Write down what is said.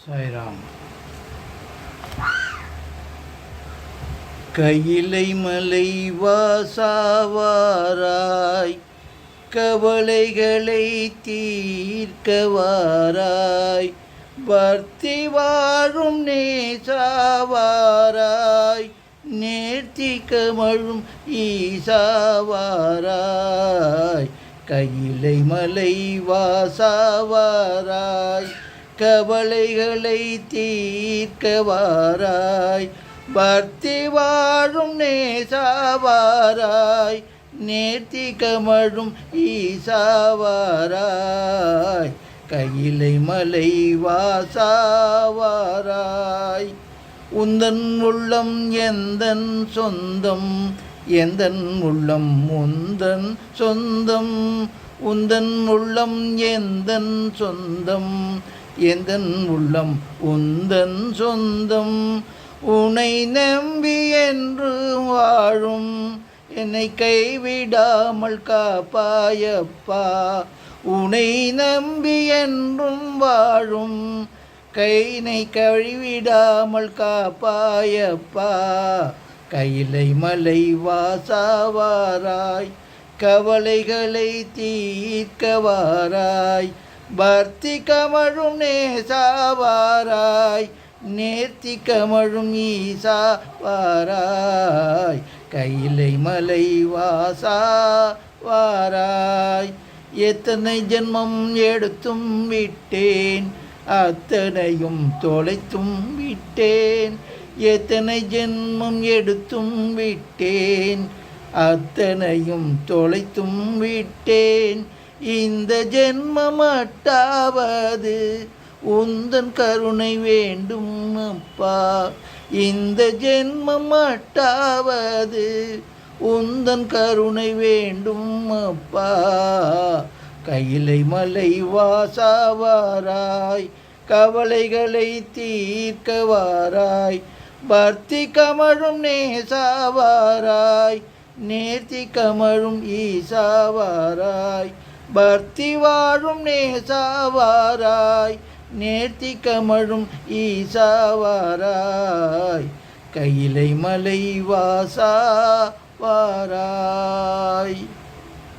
சாய்ராம். கையிலை மலை வாசாவாராய் கவலைகளை தீர்க்கவாராய் பர்த்தி வாழும் நேசாவாராய் நேர்த்தி கமழும் ஈசாவாராய் கையிலை மலை வாசாவாராய் கவலைகளை தீர்க்க வாராய் பக்தி வாழும் நேசாவாராய். நேர்த்தி கமழும் ஈசாவாராய். கையிலை மலை வாசாவாராய். உந்தன் உள்ளம் எந்தன் சொந்தம்? எந்தன் உள்ளம் உந்தன் சொந்தம்? உந்தன் உள்ளம் எந்தன் சொந்தம்? எந்தன் உள்ளம் உந்தன் சொந்தம். உனை நம்பி என்று வாழும் என்னை கைவிடாமல் காப்பாயப்பா. உனை நம்பி என்றும் வாழும் கைனை கழிவிடாமல் காப்பாயப்பா. கையிலை மலை வாசாவாராய் கவலைகளை தீர்க்கவாராய். பர்த்தி கமழும் நேசாவாராய் நேர்த்தி கமழும் ஈசாவாராய் கையிலை மலை வாசா வாராய். எத்தனை ஜென்மம் எடுத்தும் விட்டேன் அத்தனையும் தொலைத்தும் விட்டேன். எத்தனை ஜென்மம் எடுத்தும் விட்டேன் அத்தனையும் தொலைத்தும் விட்டேன். இந்த ஜென்மமட்டாவது உந்தன் கருணை வேண்டும் அப்பா. இந்த ஜென்மமட்டாவது உந்தன் கருணை வேண்டும் அப்பா. கையிலை மலை வாசாவாராய் கவலைகளை தீர்க்கவாராய் பர்த்தி கமழும் நேசாவாராய் நேர்த்தி கமழும் ஈசாவாராய் பக்தி வாழும் நேசாவாராய் நேர்த்தி கமழும் ஈசாவாராய் கையிலை மலை வாசா வாராய்